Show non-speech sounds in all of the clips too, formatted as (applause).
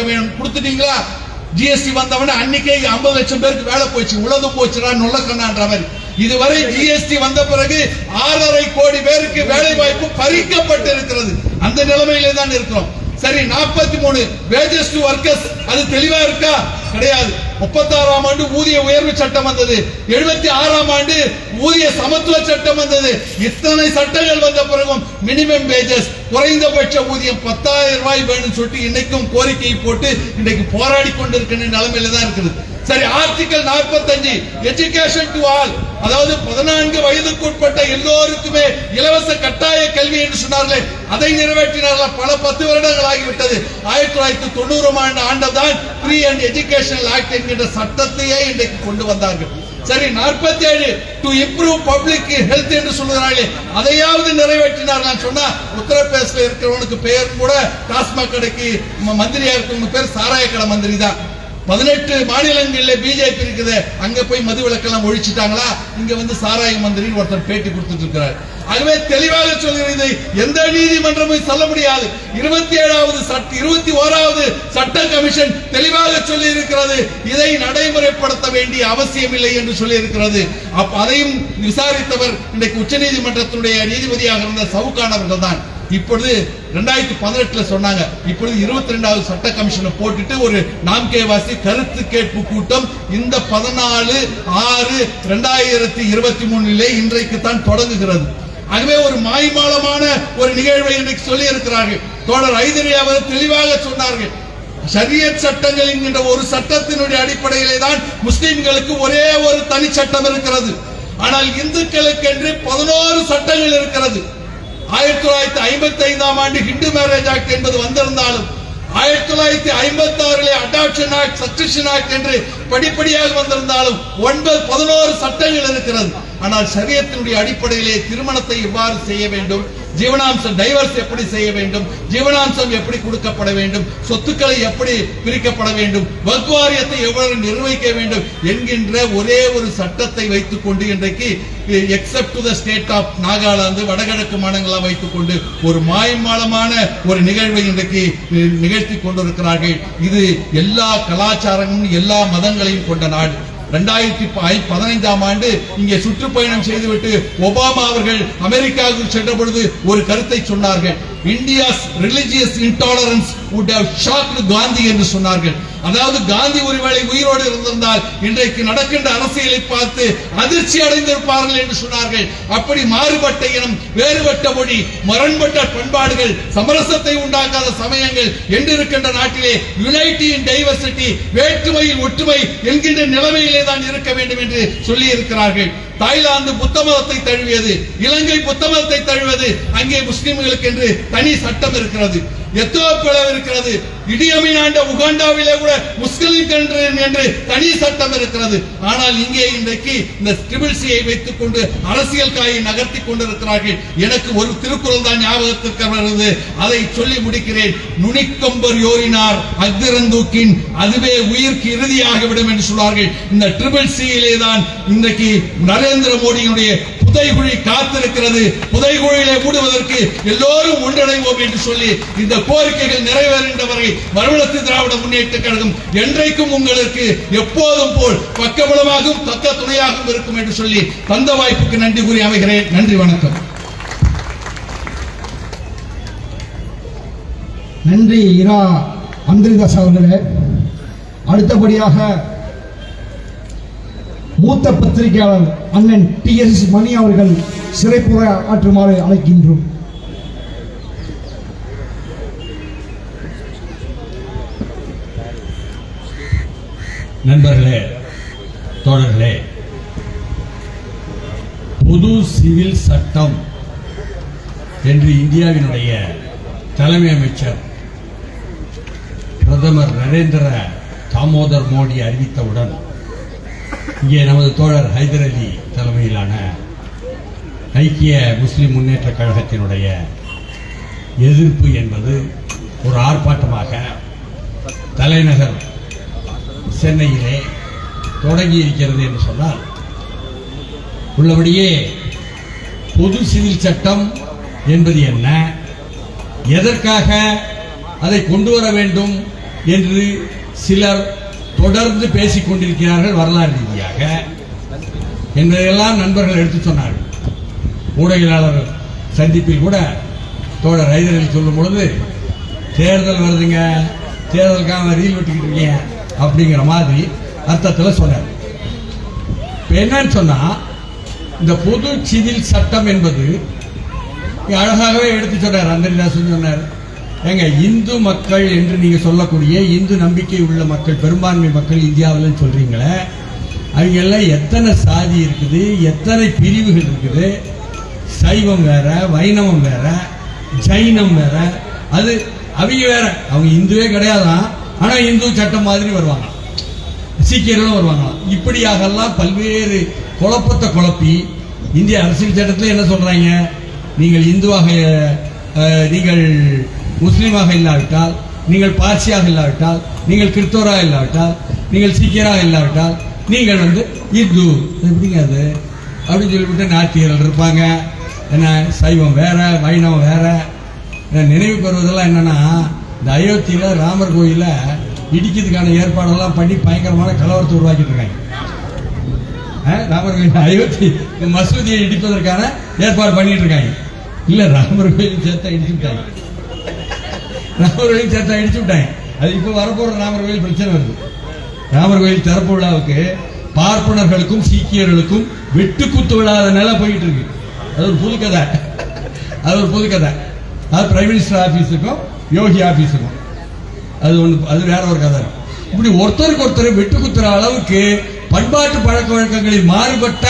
கொடுக்க வேண்டும் கொடுத்துட்டீங்களா? ஜிஎஸ்டி வந்தவன அன்னைக்கே ஐம்பது லட்சம் பேருக்கு வேலை போச்சு உலகம் போச்சுடா நொல்லக்கண்ணான்ற மாதிரி இதுவரை ஜிஎஸ்டி வந்த பிறகு ஆறரை கோடி பேருக்கு வேலை வாய்ப்பு பறிக்கப்பட்டு இருக்கிறது அந்த நிலைமையிலே தான் இருக்கிறோம். சரி நாற்பத்தி மூணு. வேஜஸ் டு ஒர்க்கர்ஸ் அது தெளிவா இருக்கா? கிடையாது. முப்பத்தாறாம் ஆண்டு ஊதிய உயர்வு சட்டம் வந்தது. எழுபத்தி ஆறாம் ஆண்டு ஊதிய சமத்துவ சட்டம் வந்தது. இத்தனை சட்டங்கள் வந்த பிறகும் மினிமம் வேஜஸ் குறைந்தபட்ச ஊதியம் பத்தாயிரம் ரூபாய் வேணும்னு சொல்லிட்டு இன்னைக்கும் கோரிக்கை போட்டு இன்னைக்கு போராடி கொண்டிருக்கிற நிலைமையில தான் இருக்குது. சரி ஆர்டிகல் 45 எஜுகேஷன் டு ஆல் அதாவது பதினான்கு வயதுக்குட்பட்ட எல்லோருக்குமே இலவச கட்டாய கல்வி என்று சொன்னார்களே அதை நிறைவேற்றினார்கள்? பல பத்து வருடங்கள் ஆகிவிட்டது. தொள்ளாயிரத்தி தொண்ணூறாம் ஆண்டு ஆண்டதான் ஃப்ரீ அண்ட் எஜுகேஷனல் ஆக்ட் என்கின்ற சட்டத்தையே இன்றைக்கு கொண்டு வந்தார்கள். சரி 47 ஏழு டு இம்ப்ரூவ் பப்ளிக் ஹெல்த் என்று சொல்லுகிறார்களே அதையாவது நிறைவேற்றினார்கள் சொன்னா உத்தரப்பிரதேசத்தில் இருக்கிறவனுக்கு பெயர் கூட டாஸ்மாக் கடைக்கு மந்திரியா இருக்கிறவங்க பேர் சாராய கடை மந்திரி தான். பதினெட்டு மாநிலங்களில் பிஜேபி இருக்குது. அங்க போய் மது விலக்கெல்லாம் ஒழிச்சிட்டாங்களா? இங்க வந்து சாராய மந்திரி ஒருத்தர் பேட்டி கொடுத்துட்டு இருக்கிறார். ஆகவே தெளிவாக சொல்கிறது எந்த நீதிமன்றமும் சொல்ல முடியாது. இருபத்தி ஏழாவது சட்ட இருபத்தி ஓராவது சட்ட கமிஷன் தெளிவாக சொல்லி இருக்கிறது இதை நடைமுறைப்படுத்த வேண்டிய அவசியம் இல்லை என்று சொல்லி இருக்கிறது அப்ப அதையும் விசாரித்தவர் இன்றைக்கு உச்சநீதிமன்றத்தினுடைய நீதிபதியாக இருந்த சவுகான் அவர்கள் தான் இப்பொழுது ரெண்டாயிரத்தி பதினெட்டுல சொன்னாங்க. இப்பொழுது இருபத்தி ரெண்டாவது சட்ட கமிஷனை போட்டுட்டு ஒரு நாம்கேவாசி கருத்து கேட்பு கூட்டம் இந்த பதினாலு ஆறு ரெண்டாயிரத்தி இருபத்தி மூணிலே இன்றைக்கு தான் தொடங்குகிறது. ஆகவே ஒரு மாய்மாலமான ஒரு நிகழ்வை இன்றைக்கு சொல்லி இருக்கிறார்கள் தோழர் ஐதரி அவர் தெளிவாக சொன்னார்கள். ஷரியத் சட்டங்கள் என்கின்ற ஒரு சட்டத்தினுடைய அடிப்படையிலே தான் முஸ்லிம்களுக்கு ஒரே ஒரு தனி சட்டம் இருக்கிறது. ஆனால் இந்துக்களுக்கு என்று பதினோரு சட்டங்கள் இருக்கிறது. ஆயிரத்தி தொள்ளாயிரத்தி ஐம்பத்தி ஐந்தாம் ஆண்டு ஹிந்து மேரேஜ் ஆக்ட் என்பது வந்திருந்தாலும் ஆயிரத்தி தொள்ளாயிரத்தி ஐம்பத்தி ஆறிலே அடாப்ஷன் ஆக்ட் சக்சஷன் ஆக்ட் என்று படிப்படியாக வந்திருந்தாலும் ஒன்பது பதினோரு சட்டங்கள் இருக்கிறது. ஆனால் சரியத்தினுடைய அடிப்படையிலே திருமணத்தை எவ்வாறு செய்ய வேண்டும்? ஜீவனாம்சம் டைவர்ஸ் எப்படி செய்ய வேண்டும்? ஜீவனாம்சம் எப்படி கொடுக்கப்பட வேண்டும்? சொத்துக்களை எப்படி பிரிக்கப்பட வேண்டும்? வக்ஃப் எவ்வளவு நிர்வகிக்க வேண்டும்? என்கின்ற ஒரே ஒரு சட்டத்தை வைத்துக் கொண்டு இன்றைக்கு except to the state of Nagaland வடகிழக்கு மாநிலங்களாக வைத்துக் கொண்டு ஒரு மாயமாலமான ஒரு நிகழ்வை இன்றைக்கு நிகழ்த்தி கொண்டிருக்கிறார்கள். இது எல்லா கலாச்சாரமும் எல்லா மதங்களையும் கொண்ட நாடு. ரெண்டாயிரத்தி பதினைந்தாம் ஆண்டு இங்கே சுற்றுப்பயணம் செய்துவிட்டு ஒபாமா அவர்கள் அமெரிக்காவுக்கு சென்ற பொழுது ஒரு கருத்தை சொன்னார்கள். India's religious intolerance would have shocked Gandhi என்று சொன்னார்கள். அதாவது காந்தி ஒருவேளை உயிரோடு இருந்திருந்தால் இன்றைக்கு நடக்கின்ற அரசியலை பார்த்து அதிர்ச்சி அடைந்திருப்பார்கள் என்று சொன்னார்கள். அப்படி மாறுபட்ட இனம் வேறுபட்ட மொழி முரண்பட்ட பண்பாடுகள் சமரசத்தை உண்டாக்காத சமயங்கள் என்று இருக்கின்ற நாட்டிலே யுனைட்டி இன் டைவர்சிட்டி வேற்றுமையில் ஒற்றுமை என்கின்ற நிலைமையிலே தான் இருக்க வேண்டும் என்று சொல்லி இருக்கிறார்கள் தாய்லாந்து புத்த மதத்தை தழுவியது இலங்கை புத்த மதத்தை தழுவது அங்கே முஸ்லிம்களுக்கு என்று தனி சட்டம் இருக்கிறது. எத்தோப்பியாவில் இருக்கிறது. இடியமின் ஆண்ட உகாண்டாவிலே கூட முஸ்லிம் என்று என்று தனி சட்டம் இருக்கிறது. ஆனால் இங்கே இன்றைக்கு இந்த ட்ரிபிள் சியை வைத்துக் கொண்டு அரசியல் காயை நகர்த்தி கொண்டிருக்கிறார்கள். எனக்கு ஒரு திருக்குறள் தான் ஞாபகத்திற்கு வருது அதை சொல்லி முடிக்கிறேன். நுனிக்கொம்பர் யோரினார் அக்திரந்தூக்கின் அதுவே உயிர்க்கு இறுதியாகிவிடும் என்று சொல்வார்கள். இந்த ட்ரிபிள் சியிலே தான் இன்றைக்கு நரேந்திர மோடியினுடைய புதைகுழி காத்திருக்கிறது. புதைகுழியிலே மூடுவதற்கு எல்லோரும் ஒன்றடைவோம் என்று சொல்லி இந்த கோரிக்கைகள் நிறைவேறுகின்ற வரை மறுவளர்ச்சி திராவிட முன்னேற்ற கழகம் என்றைக்கும் உங்களுக்கு எப்போதும் போல் பக்கபலமாகவும் பக்க துணையாகவும் இருக்கும் என்று சொல்லி தந்த வாய்ப்புக்கு நன்றி கூறி அமைகிறேன். நன்றி வணக்கம். நன்றி இரா அந்திரிதாஸ் அவர்களே. அடுத்தபடியாக மூத்த பத்திரிகையாளர் அண்ணன் டி எஸ் மணி அவர்கள் சிறைப்புற ஆற்றுமாறு அழைக்கின்றோம். நண்பர்களே தோழர்களே பொது சிவில் சட்டம் என்று இந்தியாவினுடைய தலைமை அமைச்சர் பிரதமர் நரேந்திர தாமோதர் மோடி அறிவித்தவுடன் இங்கே நமது தோழர் ஹைதர் அலி தலைமையிலான ஐக்கிய முஸ்லிம் முன்னேற்ற கழகத்தினுடைய எதிர்ப்பு என்பது ஒரு ஆர்ப்பாட்டமாக தலைநகர் சென்னையிலே தொடங்கி இருக்கிறது என்று சொன்னால் உள்ளபடியே பொது சிவில் சட்டம் என்பது என்ன? எதற்காக அதை கொண்டு வர வேண்டும் என்று சிலர் தொடர்ந்து பேசிக் கொண்டிருக்கிறார்கள் வரலாறு ரீதியாக. என்பதையெல்லாம் நண்பர்கள் எடுத்து சொன்னார்கள். ஊடகவியலாளர் சந்திப்பில் கூட தோழர் ஹைதரில் சொல்லும் பொழுது தேர்தல் வருதுங்க தேர்தலுக்காக ரீல் விட்டுக்கிட்டு இருக்கீங்க அப்படிங்கிற மாதிரி அர்த்தத்தில் சொன்னார். இப்போ என்னன்னு சொன்னால் இந்த பொது சிவில் சட்டம் என்பது அழகாகவே எடுத்து சொன்னார். அந்தரிதாசன் சொன்னார். ஏங்க இந்து மக்கள் என்று நீங்க சொல்லக்கூடிய இந்து நம்பிக்கை உள்ள மக்கள் பெரும்பான்மை மக்கள் இந்தியாவில் சொல்றீங்களே அவங்க எல்லாம் எத்தனை சாதி இருக்குது எத்தனை பிரிவுகள் இருக்குது? சைவம் வேற வைணவம் வேற ஜைனம் வேற அது அவங்க வேற. அவங்க இந்துவே கிடையாதான் ஆனா இந்து சட்டம் மாதிரி வருவாங்க. சீக்கியர்களும் வருவாங்களாம் இப்படியாகலாம் பல்வேறு குழப்பத்தை குழப்பி இந்திய அரசியல் சட்டத்தில் என்ன சொல்றாங்க? நீங்கள் இந்துவாக நீங்கள் முஸ்லீமாக இல்லாவிட்டால் நீங்கள் பார்சியாக இல்லாவிட்டால் நீங்கள் கிறிஸ்தவராக இல்லாவிட்டால் நீங்கள் சீக்கியராக இல்லாவிட்டால் நீங்கள் வந்து இந்து. எப்படிங்க அது? அப்படின்னு சொல்லிவிட்டு நாத்தியர்கள் இருப்பாங்க. என்ன சைவம் வேற வைணவம் வேற. நினைவு பெறுவதெல்லாம் என்னன்னா இந்த அயோத்தியில் ராமர் கோயிலில் இடிக்கிறதுக்கான ஏற்பாடெல்லாம் பண்ணி பயங்கரமான கலவரத்தை உருவாக்கிட்டு இருக்காங்க. ராமர் கோயில் அயோத்தி மசூதியை இடிப்பதற்கான ஏற்பாடு பண்ணிட்டு இருக்காங்க. இல்லை ராமர் கோயில் சேர்த்தா இடிச்சுட்டாங்க ராமர் கோயில் சேர்த்தா அடிச்சு விட்டாங்க. அது இப்போ வரப்போற ராமர் கோயில் பிரச்சனை வருது. ராமர் கோயில் திறப்பு விழாவுக்கு பார்ப்பனர்களுக்கும் சீக்கியர்களுக்கும் வெட்டுக்குத்து விழாத நிலை போயிட்டு இருக்கு. அது ஒரு புது கதை. அது ஒரு புது கதை. அது பிரைம் மினிஸ்டர் ஆஃபீஸுக்கும் யோகி ஆஃபீஸுக்கும் அது ஒன்று அது வேற ஒரு கதை. இப்படி ஒருத்தருக்கு ஒருத்தர் வெட்டு குத்துற அளவுக்கு பண்பாட்டு பழக்க வழக்கங்களில் மாறுபட்ட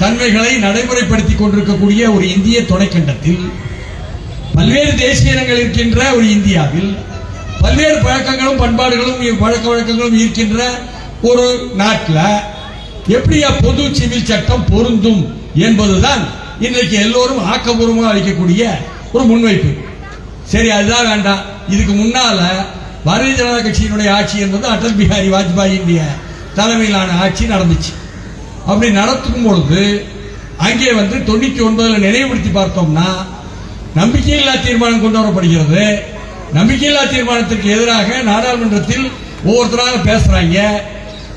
தன்மைகளை நடைமுறைப்படுத்தி கொண்டிருக்கக்கூடிய ஒரு இந்திய துணைக்கண்டத்தில் பல்வேறு தேசிய இனங்கள் இருக்கின்ற ஒரு இந்தியாவில் பல்வேறு பழக்கங்களும் பண்பாடுகளும் பழக்க வழக்கங்களும் இருக்கின்ற ஒரு நாட்டில் எப்படியா பொது சிவில் சட்டம் பொருந்தும் என்பதுதான் இன்றைக்கு எல்லோரும் ஆக்கப்பூர்வமாக அளிக்கக்கூடிய ஒரு முன்வைப்பு. சரி அதுதான் வேண்டாம். இதுக்கு முன்னால பாரதிய ஜனதா கட்சியினுடைய ஆட்சி என்பது அடல் பிஹாரி வாஜ்பாயினுடைய தலைமையிலான ஆட்சி நடந்துச்சு. அப்படி நடத்தும் பொழுது அங்கே வந்து தொண்ணூத்தி ஒன்பதுல நினைவுபடுத்தி பார்த்தோம்னா நம்பிக்கையில்லா தீர்மானம் கொண்டு வரப்படுகிறது. நம்பிக்கையில்லா தீர்மானத்திற்கு எதிராக நாடாளுமன்றத்தில் ஒவ்வொருத்தராக பேசுறாங்க.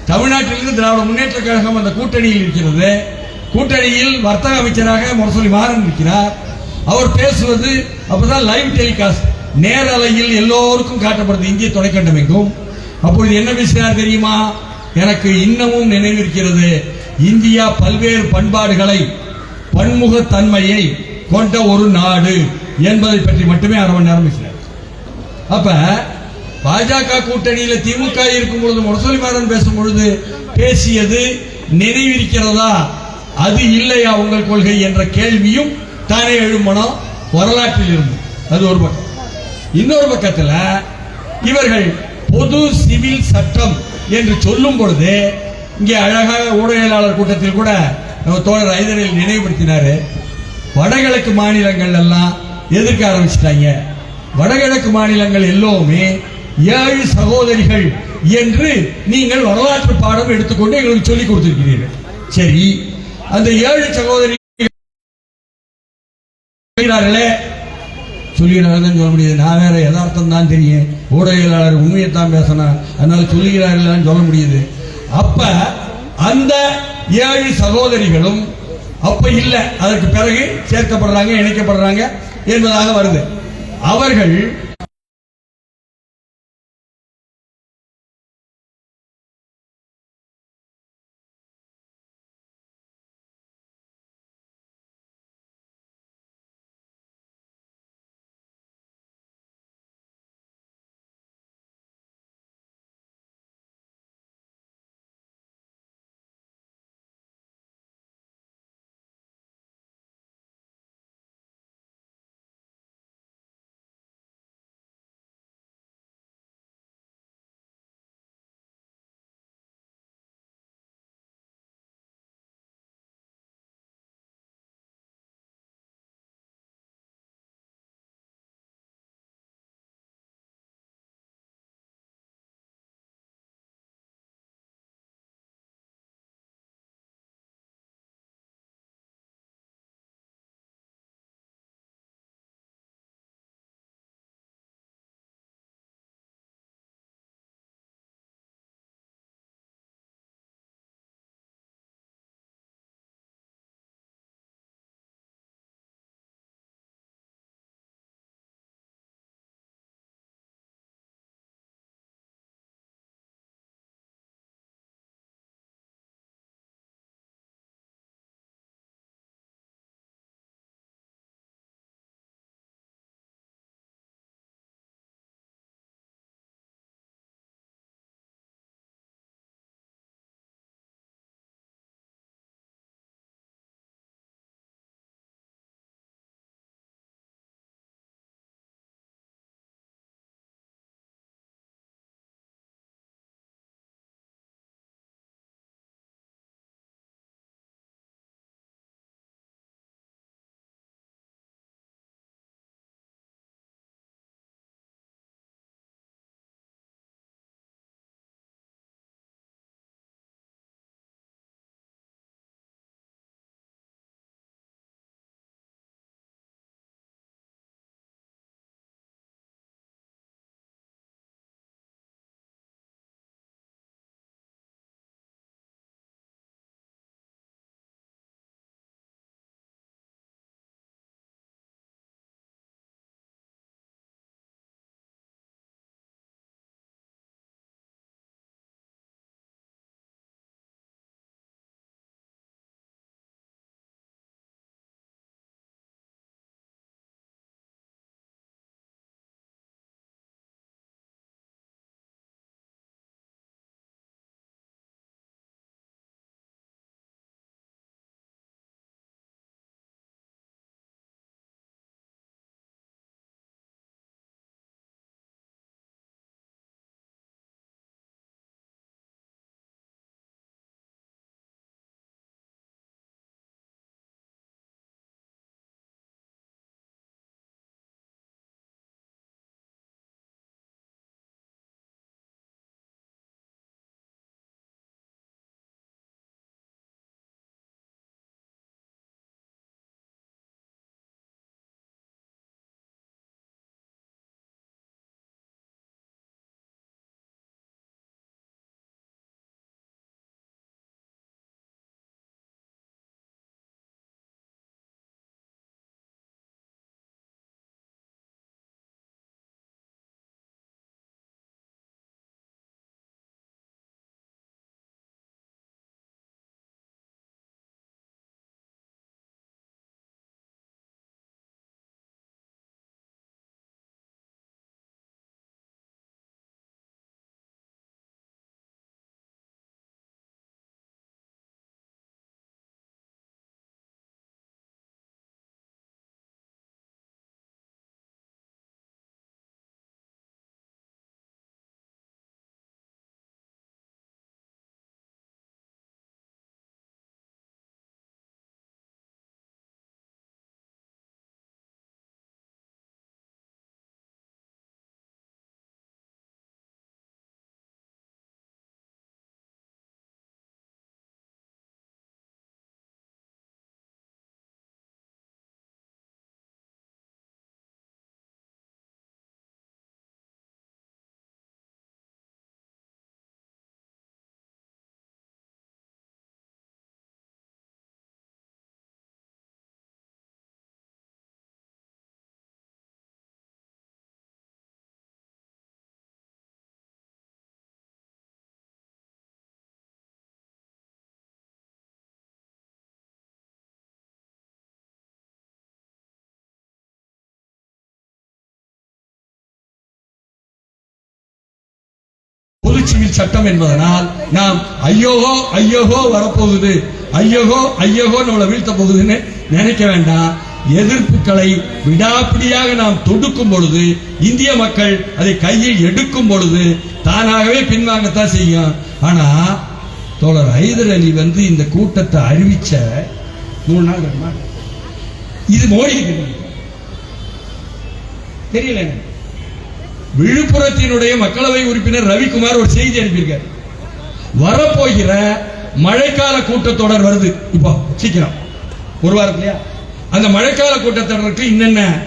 தமிழ்நாட்டிலிருந்து திராவிட முன்னேற்ற கழகம் அந்த கூட்டணியில் இருக்கிறது. கூட்டணியில் வர்த்தக அமைச்சராக முரசொலி மாறன் இருக்கிறார். அவர் பேசுவது அப்பதான் லைவ் டெலிகாஸ்ட். நேரலையில் எல்லோருக்கும் காட்டப்படுது இந்திய தொலைக்கண்டம் எங்கும். அப்பொழுது என்ன பேசினார் தெரியுமா? எனக்கு இன்னமும் நினைவிருக்கிறது. இந்தியா பல்வேறு பண்பாடுகளை பன்முகத்தன்மையை கொண்ட ஒரு நாடு என்பதை பற்றி மட்டுமே அரை மணி நேரம் பேசினார் அப்ப பாஜக கூட்டணியில திமுக இருக்கும் பொழுது முரசொலி மாறன் பேசும் பொழுது பேசியது நினைவிருக்கிறதா? அது இல்லையா உங்கள் கொள்கை என்ற கேள்வியும் தானே எழும்பணும் வரலாற்றில் இருந்து அது ஒரு பக்கம். இன்னொரு பக்கத்துல இவர்கள் பொது சிவில் சட்டம் என்று சொல்லும் பொழுது இங்கே அழகாக ஊடகவியலாளர் கூட்டத்தில் கூட நம்ம தோழர் ஐதரில் நினைவுபடுத்தினாரு. வடகிழக்கு மாநிலங்கள் எல்லாம் எதிர்க்க ஆரம்பிச்சிட்டாங்க. வடகிழக்கு மாநிலங்கள் எல்லோருமே ஏழு சகோதரிகள் என்று நீங்கள் வரலாற்று பாடம் எடுத்துக்கொண்டு எங்களுக்கு சொல்லிக் கொடுத்திருக்கிறீர்கள். சரி அந்த ஏழு சகோதரி சொல்லுகிறார்கள் சொல்ல முடியாது. நான் வேற யதார்த்தம் தான் தெரியும். ஊடகவியலாளர் உண்மையை தான் பேசணும் அதனால சொல்லுகிறார்கள் சொல்ல முடியுது. அப்ப அந்த ஏழு சகோதரிகளும் அப்ப இல்ல. அதற்கு பிறகு சேர்க்கப்படுறாங்க இணைக்கப்படுறாங்க என்பதாக வருது. அவர்கள் பொது சிவில் சட்டம் என்பதனால் நாம் ஐயோகோ ஐயோகோ வரப்போகுது. ஐயோகோ ஐயோகோ நம்மளை வீழ்த்த போகுதுன்னு நினைக்க வேண்டாம். எதிர்ப்புகளை விடாப்பிடியாக நாம் தொடுக்கும் பொழுது இந்திய மக்கள் அதை கையில் எடுக்கும் பொழுது தானாகவே பின்வாங்கத்தான் செய்யும். ஆனா தோழர் ஐதர் அலி வந்து இந்த கூட்டத்தை அறிவிச்ச மூணு நாள் இது மோடி தெரியல எனக்கு. விழுப்புரத்தினுடைய மக்களவை உறுப்பினர் ரவிக்குமார் ஒரு செய்தி அனுப்பியிருக்கார். வரப்போகிற மழைக்கால கூட்டத்தொடர் வருது. இப்போ சீக்கிரம். ஒரு வாரம் இல்லையா? அந்த மழைக்கால கூட்டத்தொடருக்கு என்னென்ன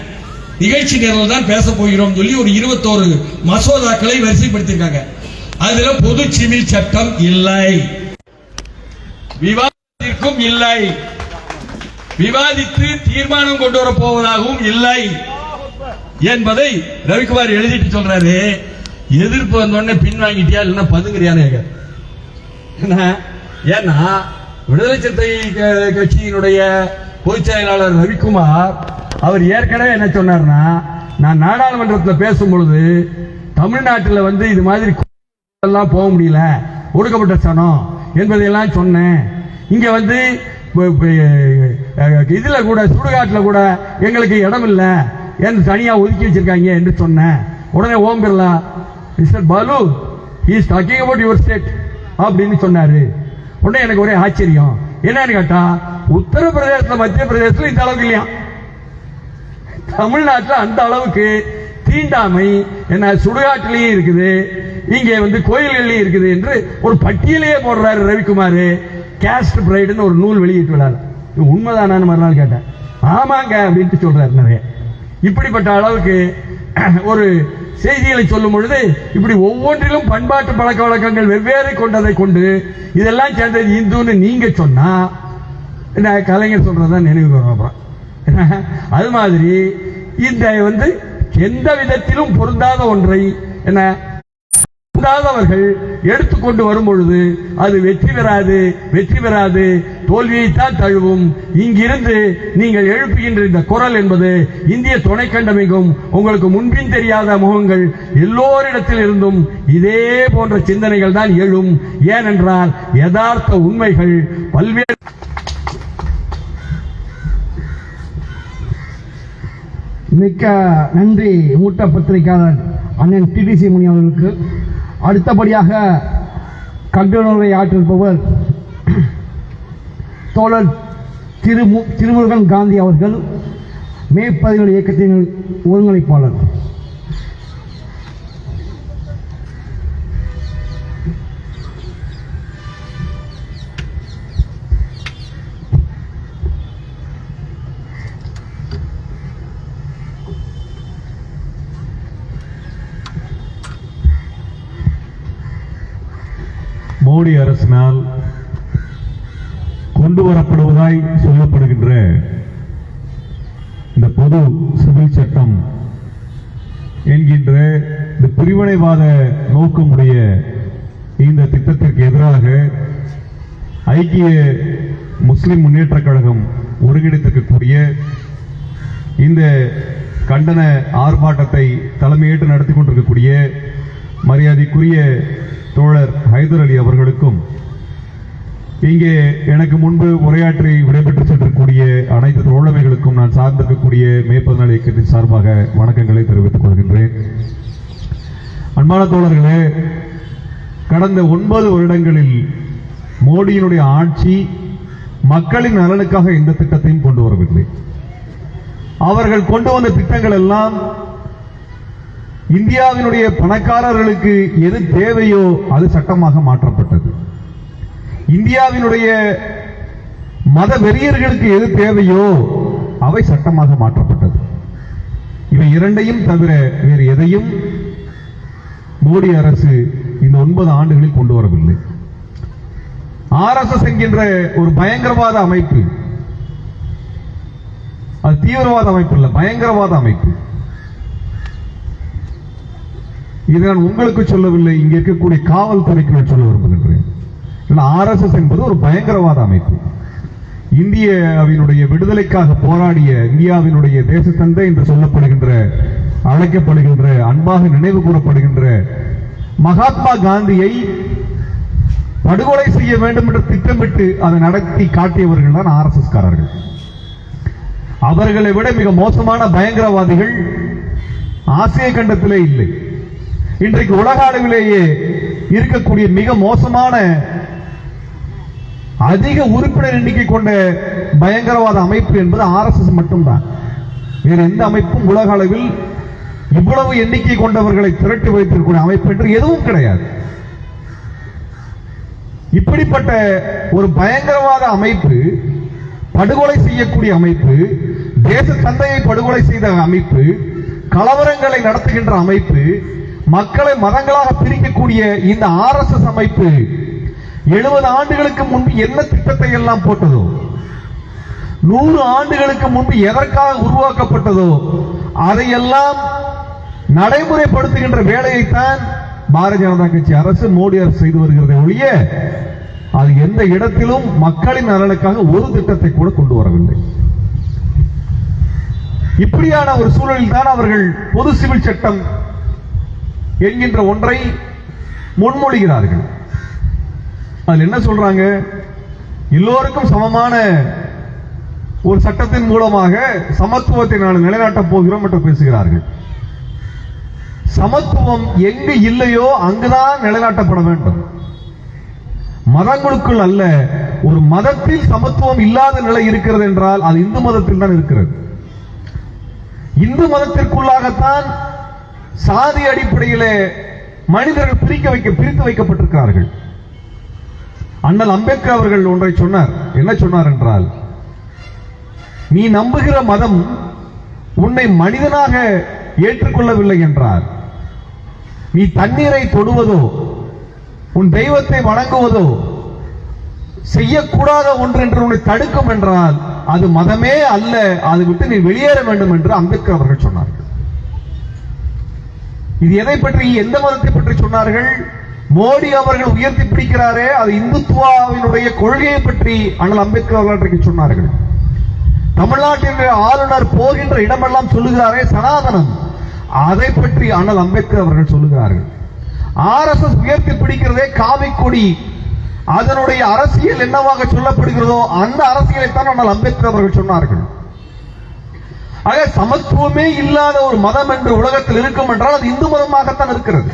நிகழ்ச்சி நிரல் தான் பேச போகிறோம் சொல்லி ஒரு இருபத்தோரு மசோதாக்களை வரிசைப்படுத்தியிருக்காங்க. அதுல பொது சிவில் சட்டம் இல்லை. விவாதத்திற்கும் இல்லை. விவாதித்து தீர்மானம் கொண்டு வரப் போவதாகவும் இல்லை. என்பதை ரவிக்குமார் எழுதிட்டு சொல்றாரு. எதிர்ப்பு வந்தோடனே பின்வாங்கிட்டியா இல்லைன்னா பதுங்குறியான்னு என்ன? ஏன்னா விடுதலை சிறுத்தை க- கட்சியினுடைய பொதுச் செயலாளர் ரவிக்குமார் அவர் ஏற்கனவே என்ன சொன்னார்னா நான் நாடாளுமன்றத்தில் பேசும் பொழுது தமிழ்நாட்டில் வந்து இது மாதிரி எல்லாம் போக முடியல ஒடுக்கப்பட்ட சனம் என்பதையெல்லாம் சொன்னேன். இங்க வந்து ப- இதுல கூட சுடுகாட்டில் கூட எங்களுக்கு இடம் இல்லை என்று தனியாக ஒதுக்கி வச்சிருக்காங்க என்று சொன்னேன். உடனே Om Birla Mister Balu is talking about your state அப்படின்னு சொன்னாரு. உடனே எனக்கு ஒரே ஆச்சரியம். என்னன்னு கேட்டா உத்தரப்பிரதேசத்துல மத்திய பிரதேசத்துல இந்த அளவுக்கு இல்லையா? தமிழ்நாட்டில் அந்த அளவுக்கு தீண்டாமை என்ன சுடுகாட்டிலையும் இருக்குது. இங்கே வந்து கோயில்கள்லையும் இருக்குது என்று ஒரு பட்டியலையே போடுறாரு ரவிக்குமார். கேஸ்ட் பிரைடுன்னு ஒரு நூல் வெளியிட்டு விழாரு உண்மைதானான்னு மறுநாள் கேட்டேன். ஆமாங்க அப்படின்ட்டு சொல்றாரு நிறைய. இப்படிப்பட்ட அளவுக்கு (clears throat) ஒரு செய்திகளை சொல்லும் பொழுது இப்படி ஒவ்வொன்றிலும் பண்பாட்டு பழக்க வழக்கங்கள் வெவ்வேறு கொண்டதை கொண்டு இதெல்லாம் சேர்ந்தது இந்துன்னு நீங்க சொன்னா என்ன கலைஞர் சொல்றதுதான் நினைவு வரும் அப்புறம். (laughs) அது மாதிரி இந்த வந்து எந்த விதத்திலும் பொருந்தாத ஒன்றை என்ன பொருந்தாதவர்கள் எடுத்துக்கொண்டு வரும் பொழுது அது வெற்றி பெறாது வெற்றி பெறாது தோல்வியைத்தான் தழுவும். இங்கிருந்து நீங்கள் எழுப்புகின்ற இந்த குரல் என்பது இந்திய துணை உங்களுக்கு முன்பின் தெரியாத முகங்கள் எல்லோரிடத்தில் இருந்தும் இதே போன்ற சிந்தனைகள் தான் எழும். ஏனென்றால் யதார்த்த உண்மைகள் பல்வேறு மிக்க நன்றி மூட்ட பத்திரிகையாளர் அண்ணன் டிடிசி முனி அவர்களுக்கு அடுத்தபடியாக கட்டுரை ஆற்றிருப்பவர் தோழர் திரு திருமுருகன் காந்தி அவர்கள் மே பதினேழு இயக்கத்தின் ஒருங்கிணைப்பாளர். மோடி அரசினால் கொண்டு வரப்படுவதாய் சொல்லப்படுகின்ற இந்த பொது சிவில் சட்டம் என்கின்ற இந்த பிரிவினைவாத நோக்கமுடைய இந்த திட்டத்திற்கு எதிராக ஐக்கிய முஸ்லிம் முன்னேற்ற கழகம் ஒருங்கிணைத்திருக்கக்கூடிய இந்த கண்டன ஆர்ப்பாட்டத்தை தலைமையேற்று நடத்தி கொண்டிருக்கக்கூடிய மரியாதைக்குரிய தோழர் ஹைதர் அலி அவர்களுக்கும் இங்கே எனக்கு முன்பு உரையாற்றி விடைபெற்று சென்றக்கூடிய அனைத்து தோழமைகளுக்கும் நான் சார்ந்திருக்கக்கூடிய மே பதினாலு இயக்கத்தின் சார்பாக வணக்கங்களை தெரிவித்துக் கொள்கின்றேன். அன்பான தோழர்களே கடந்த ஒன்பது வருடங்களில் மோடியினுடைய ஆட்சி மக்களின் நலனுக்காக எந்த திட்டத்தையும் கொண்டு வரவில்லை. அவர்கள் கொண்டு வந்த திட்டங்கள் எல்லாம் இந்தியாவினுடைய பணக்காரர்களுக்கு எது தேவையோ அது சட்டமாக மாற்றப்பட்டது. இந்தியாவினுடைய மத வெறியர்களுக்கு எது தேவையோ அவை சட்டமாக மாற்றப்பட்டது. இவை இரண்டையும் தவிர வேறு எதையும் மோடி அரசு இந்த ஒன்பது ஆண்டுகளில் கொண்டு வரவில்லை. ஆர்எஸ்எஸ் என்கின்ற ஒரு பயங்கரவாத அமைப்பு அது தீவிரவாத அமைப்பு இல்லை பயங்கரவாத அமைப்பு. இதை நான் உங்களுக்கு சொல்லவில்லை இங்க இருக்கக்கூடிய காவல்துறைக்கு நான் சொல்ல விரும்புகின்றேன். ஆர்எஸ்எஸ் என்பது ஒரு பயங்கரவாத அமைப்பு. இந்தியாவினுடைய விடுதலைக்காக போராடிய இந்தியாவினுடைய தேசத்தந்தை என்று சொல்லப்படுகின்ற அழைக்கப்படுகின்ற அன்பாக நினைவு கூறப்படுகின்ற மகாத்மா காந்தியை படுகொலை செய்ய வேண்டும் என்று திட்டமிட்டு அதை நடத்தி காட்டியவர்கள் தான் ஆர் எஸ் எஸ் காரர்கள். அவர்களை விட மிக மோசமான பயங்கரவாதிகள் ஆசிய கண்டத்திலே இல்லை. இன்றைக்கு உலக அளவிலேயே இருக்கக்கூடிய மிக மோசமான அதிக உறுப்பினர் எண்ணிக்கை கொண்ட பயங்கரவாத அமைப்பு என்பது ஆர்எஸ்எஸ் மட்டும்தான். வேறு எந்த அமைப்பும் உலக அளவில் இவ்வளவு எண்ணிக்கை கொண்டவர்களை திரட்டி வைத்திருக்கக்கூடிய அமைப்பு என்று எதுவும் கிடையாது. இப்படிப்பட்ட ஒரு பயங்கரவாத அமைப்பு படுகொலை செய்யக்கூடிய அமைப்பு தேச தந்தையை படுகொலை செய்த அமைப்பு கலவரங்களை நடத்துகின்ற அமைப்பு மக்களை மதங்களாக பிரிக்கக்கூடிய இந்த ஆர்எஸ்எஸ் அமைப்பு எழுபது ஆண்டுகளுக்கு முன்பு என்ன திட்டத்தை எல்லாம் போட்டதோ? நூறு ஆண்டுகளுக்கு முன்பு எதற்காக உருவாக்கப்பட்டதோ? அதையெல்லாம் நடைமுறைப்படுத்துகின்ற வேலையைத்தான் பாரதிய ஜனதா கட்சி அரசு மோடி அரசு செய்து வருகிறதே ஒழிய அது எந்த இடத்திலும் மக்களின் நலனுக்காக ஒரு திட்டத்தை கூட கொண்டு வரவில்லை. இப்படியான ஒரு சூழலில் தான் அவர்கள் பொது சிவில் சட்டம் என்கின்ற ஒன்றை முன்மொழிகிறார்கள். அதில் என்ன சொல்றாங்க? எல்லோருக்கும் சமமான ஒரு சட்டத்தின் மூலமாக சமத்துவத்தை நான் நிலைநாட்டப் போகிறோம் என்று பேசுகிறார்கள். சமத்துவம் எங்கு இல்லையோ அங்குதான் நிலைநாட்டப்பட வேண்டும். மதங்களுக்குள் அல்ல ஒரு மதத்தில் சமத்துவம் இல்லாத நிலை இருக்கிறது என்றால் அது இந்து மதத்தில் தான் இருக்கிறது. இந்து மதத்திற்குள்ளாகத்தான் சாதி அடிப்படையிலே மனிதர்கள் பிரிக்க வைக்க பிரித்து வைக்கப்பட்டிருக்கிறார்கள். அண்ணல் அம்பேத்கர் அவர்கள் ஒன்றை சொன்னார். என்ன சொன்னார் என்றால் நீ நம்புகிற மதம் உன்னை மனிதனாக ஏற்றுக்கொள்ளவில்லை என்றார். நீ தண்ணீரை தொடுவதோ உன் தெய்வத்தை வணங்குவதோ செய்யக்கூடாத ஒன்று என்று உன்னை தடுக்கும் என்றால் அது மதமே அல்ல அது விட்டு நீ வெளியேற வேண்டும் என்று அம்பேத்கர் அவர்கள் சொன்னார்கள். இது எதை பற்றி எந்த மதத்தை பற்றி சொன்னார்கள்? மோடி அவர்கள் உயர்த்தி பிடிக்கிறாரே அது இந்துத்துவாவினுடைய கொள்கையை பற்றி அண்ணல் அம்பேத்கர் அவர்கள் அன்றைக்கு சொன்னார்கள். தமிழ்நாட்டின் ஆளுநர் போகின்ற இடமெல்லாம் சொல்லுகிறாரே சனாதனம். அதை பற்றி அண்ணல் அம்பேத்கர் அவர்கள் சொல்லுகிறார்கள். ஆர்எஸ்எஸ் உயர்த்தி பிடிக்கிறதே காவி கொடி அதனுடைய அரசியல் என்னவாக சொல்லப்படுகிறதோ அந்த அரசியலை தான் அண்ணல் அம்பேத்கர் அவர்கள் சொன்னார்கள். ஆக சமத்துவமே இல்லாத ஒரு மதம் என்று உலகத்தில் இருக்கும் என்றால் அது இந்து மதமாகத்தான் இருக்கிறது.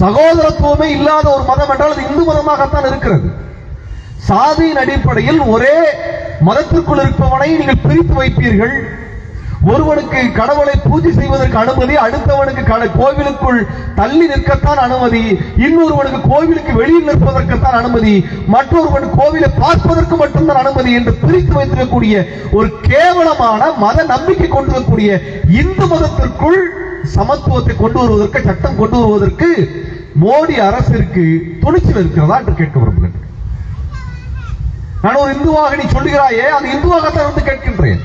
சகோதரத்துவமே இல்லாத ஒரு மதம் என்றால் அது இந்து மதமாகத்தான் இருக்கிறது. சாதியின் அடிப்படையில் ஒரே மதத்திற்குள் இருப்பவனை நீங்கள் பிரித்து வைப்பீர்கள். ஒருவனுக்கு கடவுளை பூஜை செய்வதற்கு அனுமதி அடுத்தவனுக்கு கோவிலுக்குள் தள்ளி நிற்கத்தான் அனுமதி இன்னொருவனுக்கு கோவிலுக்கு வெளியில் நிற்பதற்குத்தான் அனுமதி மற்றொருவன் கோவிலை பார்ப்பதற்கு மட்டும்தான் அனுமதி என்று பிரித்து வைத்திருக்கக்கூடிய ஒரு கேவலமான மத நம்பிக்கை கொண்டிருக்கக்கூடிய இந்து மதத்திற்குள் சமத்துவத்தை கொண்டு வருவதற்கு சட்டம் கொண்டு வருவதற்கு மோடி அரசிற்கு துணிச்சல் இருக்கிறதா என்று கேட்க விரும்புகின்றேன் நான் ஒரு இந்துவாக நீ சொல்லுகிறாயே அது இந்துவாகத்தான் வந்து கேட்கின்றேன்.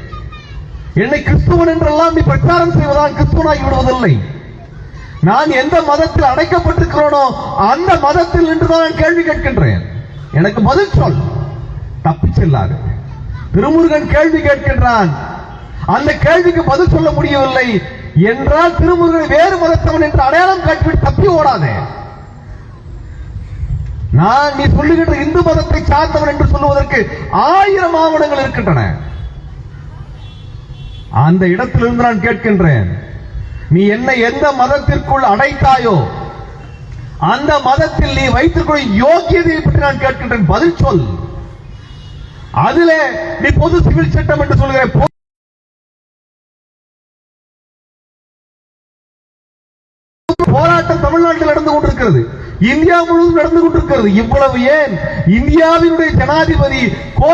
என்னை கிறிஸ்துவன் என்றெல்லாம் நீ பிரச்சாரம் செய்வதால் கிறிஸ்துவனாகி விடுவதில்லை. நான் எந்த மதத்தில் அடைக்கப்பட்டிருக்கிறோனோ அந்த மதத்தில் நின்றுதான் நான் கேள்வி கேட்கின்றேன். எனக்கு பதில் சொல். தப்பி செல்லாது. திருமுருகன் கேள்வி கேட்கின்றான். அந்த கேள்விக்கு பதில் சொல்ல முடியவில்லை. என்றால் திருமுருகன் வேறு மதத்தவன் என்று அடையாளம் காட்டிவிட்டு தப்பி ஓடாதே. நான் நீ சொல்லுகின்ற இந்து மதத்தை சார்ந்தவன் என்று சொல்லுவதற்கு ஆயிரம் ஆவணங்கள் இருக்கின்றன. அந்த இடத்திலிருந்து நான் கேட்கின்றேன் நீ என்னை எந்த மதத்திற்குள் அடைத்தாயோ அந்த மதத்தில் நீ வைத்துக்கொள்ள யோக்கியதையை பற்றி நான் கேட்கின்றேன். பதில் சொல். அதிலே நீ பொது சிவில் சட்டம் என்று சொல்கிறேன் போராட்டம் தமிழ்நாட்டில் நடந்து கொண்டிருக்கிறது. இந்தியா முழுவதும் நடந்து கொண்டிருக்கிறது. இவ்வளவு ஏன்? இந்தியாவினுடைய ஜனாதிபதி கோவில்